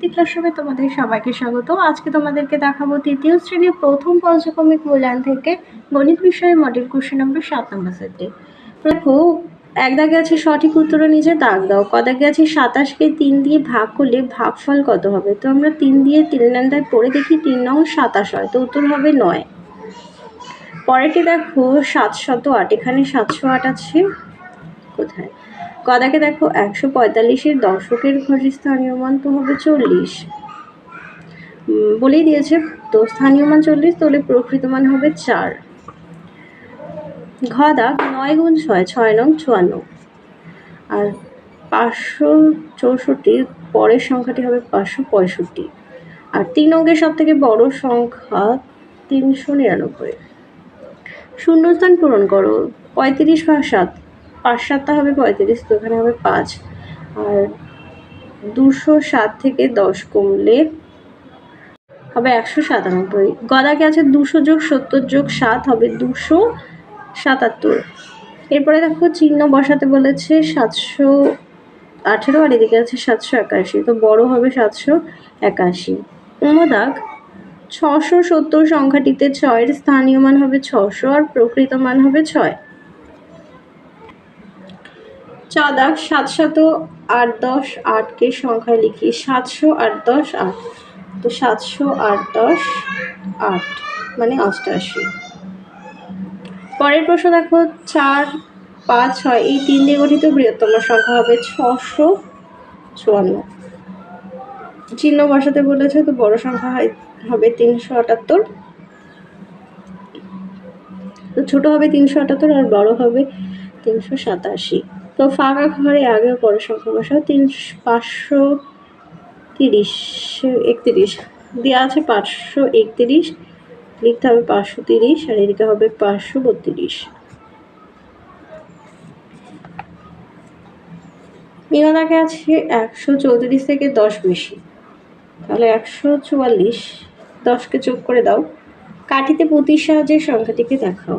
নীতি ক্লাসরুমে তোমাদের সবাইকে স্বাগত। আজকে তোমাদেরকে দেখাবো তৃতীয় শ্রেণির প্রথম পর্যক্রমিক মূল্যায়ন থেকে গণিত বিষয়ে মডেল কোশ্চেন নম্বর সাত নম্বর সেটে দেখো, এক দাগে আছে সঠিক উত্তর নিচে দাগ দাও। ক দাগে আছে সাতাশকে তিন দিয়ে ভাগ করলে ভাগফল কত হবে? তো আমরা তিন দিয়ে তিন নান্দায় পড়ে দেখি তিন নং সাতাশ হয়, তো উত্তর হবে নয়। পরেরটি দেখো, সাতশত আট। এখানে সাতশো আট আছে। কোথায়? গদাকে দেখো, একশো পঁয়তাল্লিশের দশকের ঘরে স্থানীয় মান তো হবে চল্লিশ। বলেই দিয়েছে, তো স্থানীয় মান চল্লিশ, তাহলে প্রকৃত মান হবে চার। ঘদা নয় গুণ ছয় ছয় নং চুয়ান্ন। আর পাঁচশো চৌষট্টির পরের সংখ্যাটি হবে পাঁচশো পঁয়ষট্টি। আর তিন অঙ্কের সব থেকে বড় সংখ্যা তিনশো নিরানব্বই। শূন্যস্থান পূরণ করো, পঁয়ত্রিশ ভাগ সাত। পাঁচ সাতটা হবে পঁয়ত্রিশ তো এখানে হবে পাঁচ। আর দুশো সাত থেকে দশ কমলে হবে একশো সাতানব্বই। গদাকে আছে দুশো যোগ সত্তর যোগ সাত হবে দুশো সাতাত্তর। এরপরে দেখো চিহ্ন বসাতে বলেছে সাতশো আঠেরো আর এদিকে আছে সাতশো একাশি, তো বড় হবে সাতশো একাশি। অনুদাক ছশো সত্তর সংখ্যাটিতে ছয়ের স্থানীয় মান হবে ছশো আর প্রকৃত মান হবে ছয়। চাদাক সাতশত আট দশ আটকে সংখ্যায় লিখি। সাতশো আট দশ আট। তো সাতশো আট দশ আট মানে অষ্টআশি পরের প্রশ্ন দেখো, চার, পাঁচ, ছয়, এই তিন দিয়ে গঠিত বৃহত্তম সংখ্যা হবে ছশো চুয়ান্ন। চিহ্ন বসাতে বলেছে তো বড় সংখ্যা হবে তিনশো আটাত্তর। তো ছোট হবে তিনশো আটাত্তর আর বড় হবে তিনশো সাতাশি। তো ফাঁকা ঘরে আগে পরের সংখ্যা বসাও তিনশো পাঁচশো তিরিশ, একত্রিশ। দেওয়া আছে পাঁচশো একত্রিশ, লিখতে হবে পাঁচশো তিরিশ আর এদিকে হবে পাঁচশো বত্রিশ। মিনাদাকে আছে একশো চৌত্রিশ থেকে দশ বেশি। তাহলে একশো চুয়াল্লিশ, দশকে যোগ করে দাও। কাঠিতে পুঁতির সাহায্যে সংখ্যাটিকে দেখাও।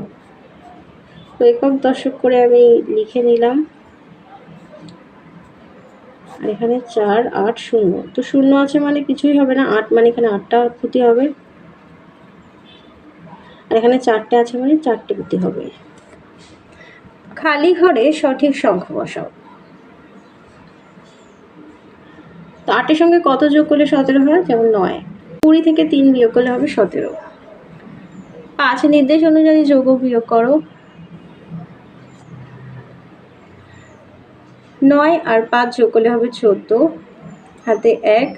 তো একক দশক করে আমি লিখে নিলাম। এখানে চার, আট, শূন্য। তো শূন্য আছে মানে কিছুই হবে না। আট মানে এখানে আটটা পুঁতি হবে। আর এখানে চারটে আছে মানে চারটে পুঁতি হবে। খালি ঘরে সঠিক সংখ্যা বসাও। তো আটের সঙ্গে কত যোগ করলে সতেরো হয়? যেমন নয়। কুড়ি থেকে তিন বিয়োগ করলে হবে সতেরো। পাঁচ নির্দেশ অনুযায়ী যোগ বিয়োগ করো। নয় আর পাঁচ যোগ করলে হবে চোদ্দ। হাতে এক,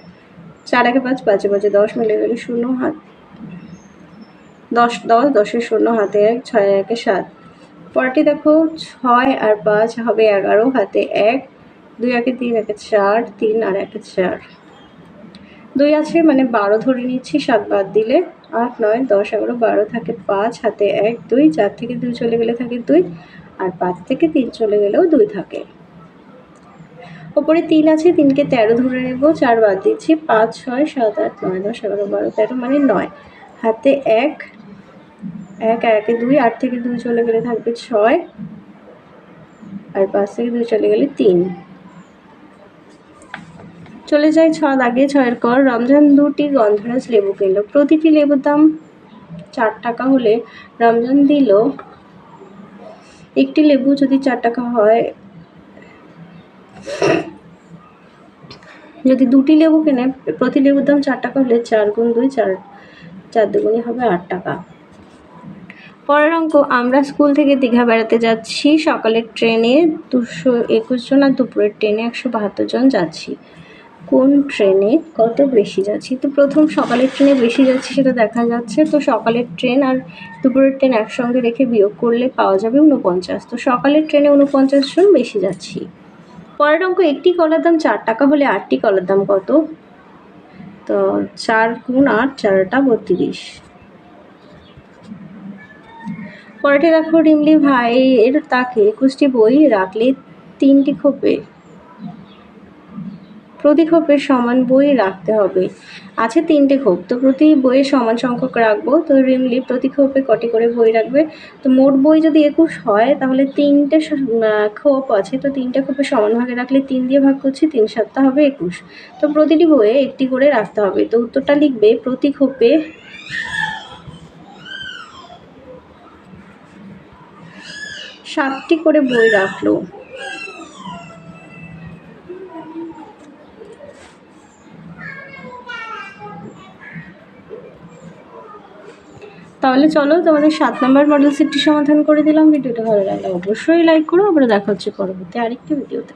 চার একে পাঁচ, পাঁচে পাঁচে দশ মিলে গেলে শূন্য হাত। দশ দশ দশের শূন্য, হাতে এক, ছয় একে সাত। পরটি দেখো, ছয় আর পাঁচ হবে এগারো, হাতে এক, দুই একে তিন একে চার, তিন আর একে চার। দুই আছে মানে বারো ধরে নিচ্ছি, সাত বাদ দিলে আট, নয়, দশ, এগারো, বারো থাকে পাঁচ, হাতে এক, দুই, চার থেকে দুই চলে গেলে থাকে দুই, আর পাঁচ থেকে তিন চলে গেলেও দুই থাকে। ওপরে তিন আছে, তিনকে তেরো ধরে নেব, চার বাদ দিচ্ছি, পাঁচ, ছয়, সাত, আট, নয়, দশ, এগারো, বারো, তেরো মানে নয়। হাতে এক এক, একে দুই, আট থেকে দুই চলে গেলে থাকবে ছয়, আর পাঁচ থেকে দুই চলে গেলে তিন। চলে যায় ছ দাগে, ছয়ের কর। রমজান দুটি গন্ধরাজ লেবু কিনলো। প্রতিটি লেবুর দাম চার টাকা হলে রমজান দিল। একটি লেবু যদি চার টাকা হয় যদি দুটি লেবু কেনে প্রতি লেবুর দাম চার টাকা হলে চার গুণ দুই, চার চার দুগুণই হবে আট টাকা। পরের অঙ্ক, আমরা স্কুল থেকে দীঘা বেড়াতে যাচ্ছি। সকালের ট্রেনে দুশো একুশ জন আর দুপুরের ট্রেনে একশো বাহাত্তর জন যাচ্ছি। কোন ট্রেনে কত বেশি যাচ্ছি? তো প্রথম সকালের ট্রেনে বেশি যাচ্ছি সেটা দেখা যাচ্ছে। তো সকালের ট্রেন আর দুপুরের ট্রেন একসঙ্গে রেখে বিয়োগ করলে পাওয়া যাবে উনপঞ্চাশ তো সকালের ট্রেনে উনপঞ্চাশ জন বেশি যাচ্ছি। পরের অঙ্ক একটি কলার দাম চার টাকা হলে আটটি কলার দাম কত? তো চার গুণ আট, চারটা বত্রিশ। পরেরটি দেখো, রিমলি ভাইয়ের তাকে একুশটি বই রাখলে তিনটি খোপে। প্রতি খোপের সমান বই রাখতে হবে। আছে তিনটে খোপ তো প্রতি বইয়ে সমান সংখ্যক রাখব। তো রিমলি প্রতি খোপে কটি করে বই রাখবে? তো মোট বই যদি একুশ হয়, তাহলে তিনটে খোপ আছে। তো তিনটে খোপে সমান ভাগে রাখলে তিন দিয়ে ভাগ করছি, তিন সাতটা হবে একুশ। তো প্রতিটি বইয়ে একটি করে রাখতে হবে। তো উত্তরটা লিখবে, প্রতি খোপে সাতটি করে বই রাখল। তাহলে চলো, তোমাদের সাত নম্বর মডেল সেটটি সমাধান করে দিলাম। ভিডিওটা ভালো লাগলে অবশ্যই লাইক করো। আবার দেখা হচ্ছে পরবর্তী আরেকটি ভিডিওতে